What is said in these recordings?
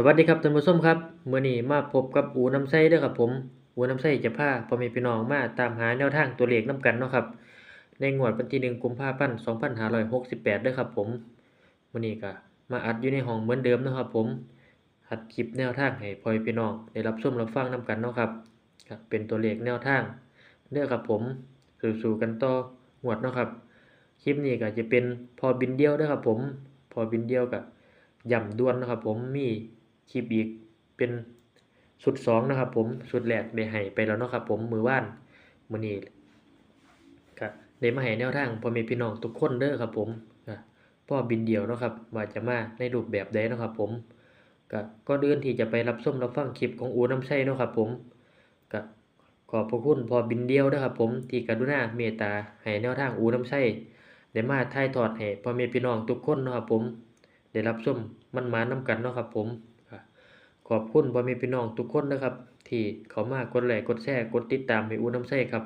สวัสดีครับท่านผู้ชมครับเมื้อนี้มาพบกับอูน้ำไส้ด้อครับผมอูน้ำไส้จะพาพ่อแม่พี่น้องมาตามหาแนวทางตัวเลขนํกันเนาะครับในงวดวันที่1กุมภาพันธ์2568เด้อครับผมเมื้อนี้ก็มาอัดอยู่ในห้องเหมือนเดิมนะครับผมอัดคลิปแนวทางให้พ่อแม่พี่น้องได้รับชมรับฟังนํกันเนาะครับครับเป็นตัวเลขแนวทางเด้อครับผมสู้ๆกันต่องวดเนาะครับคลิปนี้ก็จะเป็นพอบินเดียวด้อครับผมพอบินเดียวก็ย่ำด่วนนะครับผมมี คลิปอีกเป็นสุดสองนะครับผมสุดแรกได้ให้ไปแล้วเนาะครับผมมือว่านมื้อนี้ก็ได้มาให้แนวทางพ่อแม่พี่น้องทุกคนเด้อครับผมพ่อบินเดียวเนาะครับว่าจะมาในรูปแบบใดเนาะครับผมก็ก่อนอื่นที่จะไปรับชมรับฟังคลิปของอูน้ำใช้เนาะครับผมก็ขอบพระคุณพ่อบินเดียวนะครับผมที่กรุณาเมตตาให้แนวทางอูน้ำใช้ได้มาถ่ายทอดให้พ่อแม่พี่น้องทุกคนเนาะครับผม ได้รับชมมันมานํกันเนาะครับผมก็ ขอบคุณพ่อแม่พี่น้องทุกคนนะครับ ที่เขามากดไลค์กดแชร์กดติดตามให้อูน้ำใสครับ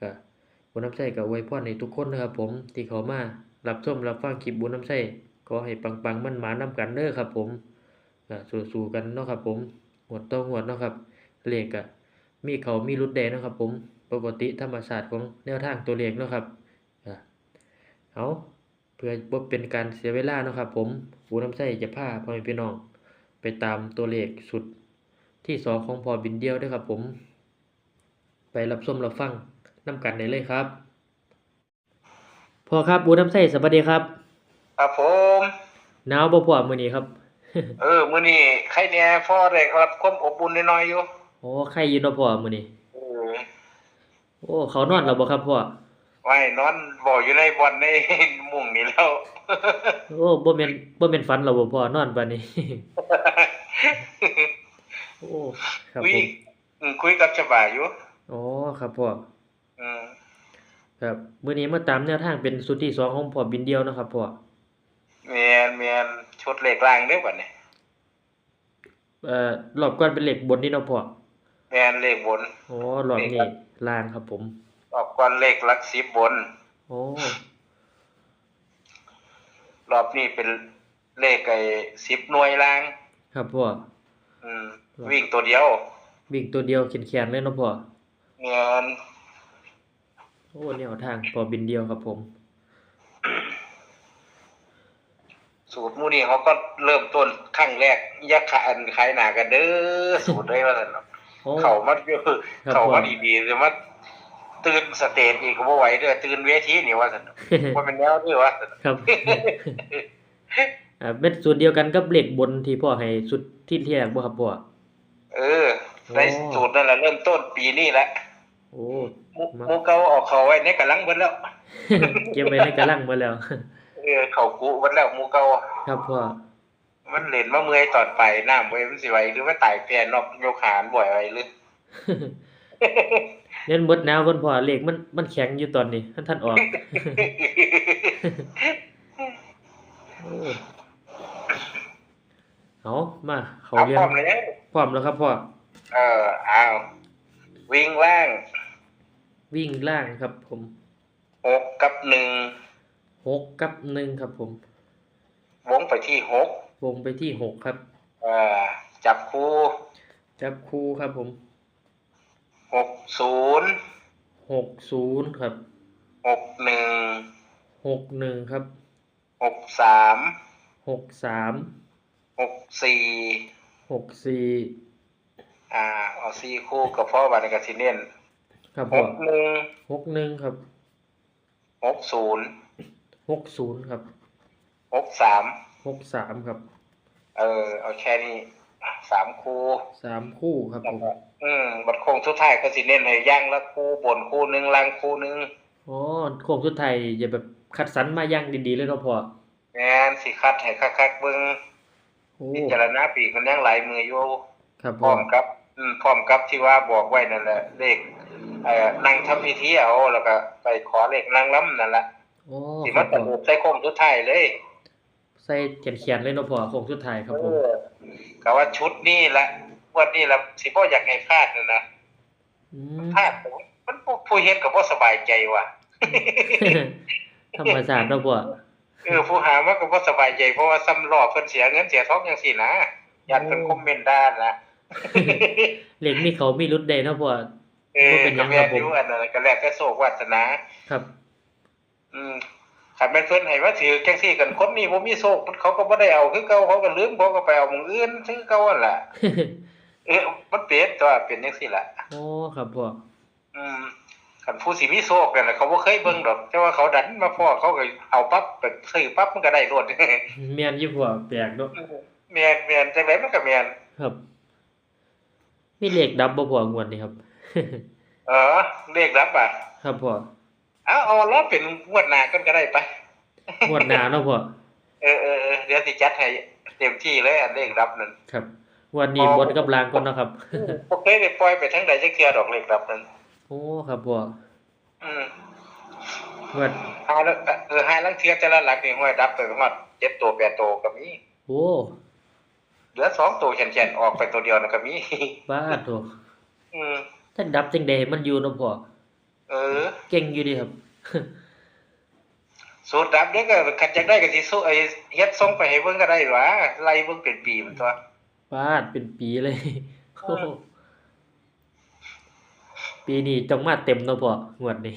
ก็อูน้ำใสก็อวยพรให้ทุกคนนะครับ ผมที่เขามารับชมรับฟังคลิปอูน้ำใสขอให้ปังๆมันหมานํกันเด้อครับ ผมก็สู้ๆกันเนาะครับ ผมหวดต่อหวดเนาะครับเลขก็มีเขามีรุดแดงเนะครับ ผมปกติธรรมชาสติของแนวทางตัวเลขเนาะครับเอาเพื่อบ่เป็นการเสียเวลาเนาะครับ ผมปูน้ำใสจะพาพ่อแม่พี่น้อง ไปตามตัวเลขสุดที่สองของพอบินเดียวเด้วยครับผม ไปรับชมรับฟังน้ำกันได้เลยครับ พอครับปูน้ำใสสวัสดีครับ ครับผมหนาวบ่พอมื้อนี้ครับ เออมื้อนี้ใครเนี่ยพ่อได้รับความอบอุ่นน้อยๆอยู่โอ้ใครอยู่เนาะพ่อมื้อนี้เออโอ้เขานอนแล้วบ่ครับพ่อไว้นอนบ่อยู่ในบ่อนในมุ้งนี่แล้ว โอ้บ่แม่นบ่แม่นฝันแล้วบ่พ่อนอนปานนี้ โอ้ครับคุยผมอืมคุยกับฉบาอยู่อ๋อครับพ่ออืมครับมื้อนี้มาตามแนวทางเป็นสุดที่สองของพ่อบินเดียวเนาะครับพ่อแม่นแม่นชุดเลขล่างเด้อบัดนี้เอ่อรอบก่อนเป็นเหล็กบนนี่เนาะพ่อแม่นเลขบนอ๋อรอบนี้ล่างครับผมรอบก่อนเลขหลัก10บน โอ้ รอบนี้เป็นเลขไอ้10หน่วยล่าง ครับพ่อ อืม วิ่งตัวเดียว วิ่งตัวเดียวแขนๆเลยเนาะพ่อแม่นโอ้แนวทางพ่อบินเดียวครับผม สูตรหมู่นี้เขาก็เริ่มต้นครั้งแรกอย่าขายอันขายหน้ากันเด้อสูตรได้ว่าซั่นเนาะโอ้เขามาเยอะครับเขาพ่อมาดีๆแต่ว่า ตื่นสเตจอีกก็บ่ไหวเด้อตื่นเวทีนี่ว่าซั่นว่าเป็นแนวด้วยว่าซั่นครับอ่าเป็นสูตรเดียวกันกับเหล็กบนที่พ่อให้สุดที่แรกบ่ครับพ่อเออในสูตรนั่นแหละเริ่มต้นปีนี้แหละโอ้หมูมาหมูเก่าเออกเขาไว้ในกำลังเบิดแล้วเก็บไว้ในกระลังหมดแล้วเออเขากุเบิดแล้วหมูเก่าครับพ่อมันเล่นมาเมื่อยตอนไปน้ำไว้มันสิไหวหรือว่าตายแพนอกโยกหานบ่อยไว้หรือ เล่นเบิดหนาวเพิ่นพ่อเหล็กมันมันแข็งอยู่ตอนนี้ท่านท่านออกโอ้เอามาเขาเอาเรียพนร้อมเลยพร้อมแล้วครับพ่อเออเอาวิ่งล่าง วิ่งล่างครับ ผมหกกับหนึ่งหกกับหนึ่งครับ ผมวงไปที่หกวงไปที่หกครับ เอ่อจับคู่ จับคู่ครับผม หกศูนย์หกศูนย์ครับหกหนึ่งหกหนึ่งครับหกสามหกสามหกสี่หกสี่อ่าเอาสี่คู่กับพ่อบานิกาซิเนียนครับหพ่อกหนึ่งหกหนึ่งครับหกศูนย์หกศูนย์ครับหกสามหกสามครับเออเอาแค่นี้สามคู่สามคู่ครับผม อืมบัดโคงทุกท้ายก็สิเน้นให้ย่างละคู่บนคู่หนึ่งล่างคู่หนึ่งอ๋อโค้งสุดท้ายอย่าแบบคัดสรรมาอย่างดีๆเลยเนาะพ่อแม่นสิคัดให้คักๆเบิ่งโอ้พิจารณาปีกมันยังหลายมืออยู่ครับพร้พ่ออมกับ อืมพร้อมกับที่ว่าบอกไว้นั่นแหละเลขเอ่อนั่งทำพิธีเอาแล้วก็ไปขอเลขนางล้ำนั่นแหละโอ้สิครัมาบตะพ่อลุใส่โค้งสุดท้ายเลย ใส่เขียนๆเลยเนาะพ่อโค้งสุดท้ายครับผม เออก็ว่าชุดนี้แหละ วันนี้ละสิบ่อยากให้พลาดนั่นนะอืมพลาดมันผู้ผู้เฮ็ดก็บ่สบายใจว่ะธรรมชาติเนาะพ่อเออผู้หามันก็บ่สบายใจเพราะว่าซ้ำรอบเพิ่นเสียเงินเสียทองจังซี่นะโยันเพิ่นคอมเมนต์ด้านนะเหล็กมีเขามีรุดได้เนาะพ่อเออบ่เป็นหยัก็งแม่ครับนผมอยู่อันนั้นก็แล้วแต่โชควาสนาครับ อืมคันแม่นเพิ่นให้มาถือจังซี่กันคนนี้บ่มีโชคเขาก็บ่ได้เอาคือเก่าเขาก็ลืมเขาก็ไปเอาหม้องอื่นคือเก่าหั่นล่ะ เออมันเป็นตัวเป็นจังซี่ล่ะโอ้ครับพ่ออืมคันผู้สิมีโชคนั่นน่ะเขาบ่เคยเบิ่งดอกแต่ว่าเขาดันมาพ้อเขาก็เอาปั๊บไปซื้อปั๊บมันก็ได้รวดแม่นอยู่พ่อแปลกเนาะแม่นแม่นจังไดมันก็แม่นครับ มีเลขดับบ่พ่องวดนี้ครับ เออเลขรับอะครับพ่อเอาเอารอเป็นงวดหน้ากันก็ได้ไปงวดหน้าเนาะพ่อเออเออเออเดี๋ยวสิจัดให้เต็มที่เลยอันเลขรับนั่นครับง วันนี้บนกับลางก่อนเนาะครับ โอเคได้ปล่อยไปทั้งใดจักเทื่อดอกเลขรับนั่นโอ้ครับพ่ออืมงวดหาแล้วเออหาลังเทื่อแต่ละหลักนี่ห้วยดับไปประมาณ7ตัว8ตัวก็มีโอ้เหลือ2ตัวแข็งๆออกไปตัวเดียวน่ะก็มีบ้าโถอืมถ้าดับจังได๋มันอยู่เนาะพ่อเออ เก่งอยู่ดีครับสูตรดับเด้อก็คันจักได้ก็สิสู้ไอ้เฮ็ดส่งไปให้เบิ่งก็ได้หวะไล่เบิ่งเป็นปีมันตัว บ้าดเป็นปีเลยโอ้ปีนี้ต้องมาเต็มเนาะพ่องวดนี้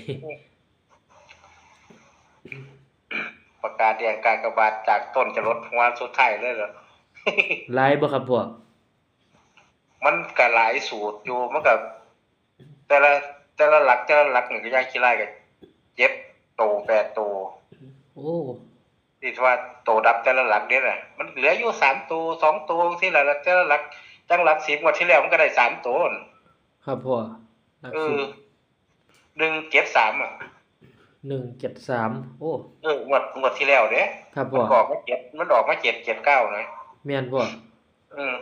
ประกาศแดงการกบาดจากต้นจะลดหัวสุดท้ายเลยเหรอหลายบ่ครับพ่อมันก็หลายสูตรอยู่มันก็แต่ละแต่ละหลักแต่ละหลักนี่ก็ยากขี้ไล่กันเจ็ดโตแปดโตโอ้ ที่ว่าโตดับแต่ละหลักเนี่ยน่ะมันเหลืออยู่สามตัวสองตัวที่ละแต่ละหลักจังหลักสิบงวดที่แล้วมันก็ได้สามตัวน่ะครับพ่อหลักเอสิอบหนึ่งเจ็ดสามอะ173โอ้เอองวดงวดที่แล้วเนี่ยครับมัพ่นอออกมาเจ็ดมันออกมาเจ็ดเจ็ดเก้านะแม่นพ่ออืม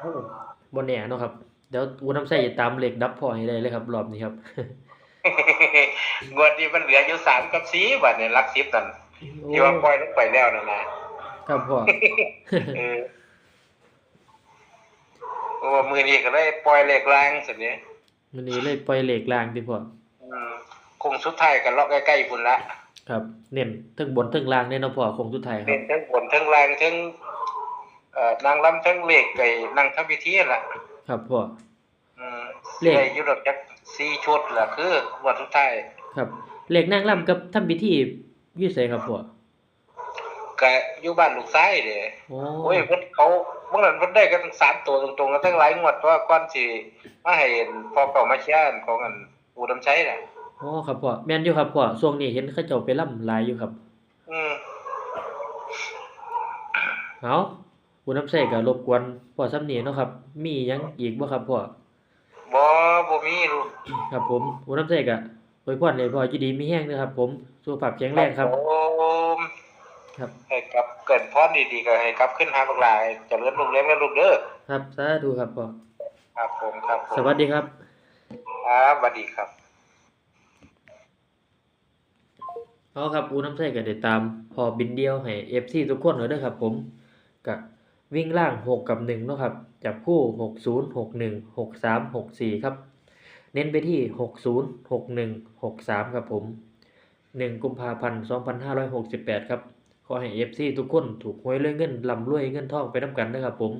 โอ้บ่แน่เนาะครับ เดี๋ยวอูน้ำใส่จะตามเลขดับพ่อให้ได้เลยครับ รอบนี้ครับ งวดนี้มันเหลืออยู่สามกับสี่บัดเนี่ยหลักสิบนั่นโอ้ที่ว่าปล่อยลงไปแล้วนั่นนะครับพ่อเออโอ้มือนี้ก็เลยปล่อยเลขล่างสินี้มื้อนี้เลยปล่อยเลขล่างติพ่ออืมคงสุดท้ายกันเลาะใกล้ๆพุ่นละครับเน้นเทั้งบนเทั้งล่างแน่เนาะพ่อคงสุดท้ายครัเป็บนทั้งบนทั้งล่างทั้งเอ่อนางลำทั้งเลขไอ้นางทำพิธีนั่นล่ะครับพ่ออืม เลขได้อยู่ดอกจักสี่ชุดล่ะคืองวดสุดท้ายครับ เลขนางล่ำกับทำพิธีอยู่ไสครับพ่อก็อยู่บ้านลูกซ้ายเด้โอ้โอ้ยเพิ่นเขาเมื่อนั้นเพิ่นได้กันทั้งสามตัวตรงๆกันทั้งหลายงวดเพราะว่าก่อนสิมาให้พอเก่ามาเชียร์ของอันปู่ดำชัยน่ะ โอ้ครับพ่อแม่นอยู่ครับพ่อช่วงนี้เห็นเขาเจ้าไปล่ำหลายอยู่ครับ อืมเอาอูน้ำใส่ก็รบกวนพ่อซ้ำนี้เนาะครับ มีหยังอีกบ่ครับพ่อ บ่บ่มีลูกครับผมอูน้ำใส่ก็อวยพรให้พ่ออยู่ดีมีแรงนะครับ ผมสุขภาพแข็งแรงครับ ผมครับ ให้กลับเกินพรดีๆก็ให้กลับขึ้นหาบักหลายเจริญรุ่งเรืองนะลูกเด้อครับสาธุครับพ่อครับผมครับผมสวัสดีครับ ครับสวัสดีครับเอาครับอูน้ำใส่ก็ได้ตาม พอบินเดียวให้ FC ทุกคนเลยเด้อครับ ผมก็วิ่งล่าง 6 กับ1เนาะครับ จับคู่ 60 61 63 64 ครับ เน้นไปที่ 60 61 63 ครับผม 1 กุมภาพันธ์ 2568 ครับ ขอให้ FC ทุกคนถูกหวยเรื่องเงินลำรวยเงินทองไปน้ำกันนะครับผม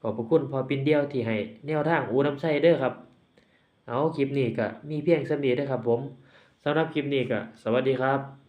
ขอบพระคุณพอปินเดียวที่ให้แนวทางอูน้ำใส่เด้อครับ เอาคลิปนี้ก็มีเพียงสำนีด้อครับผมสำหรับคลิปนี้ก็สวัสดีครับ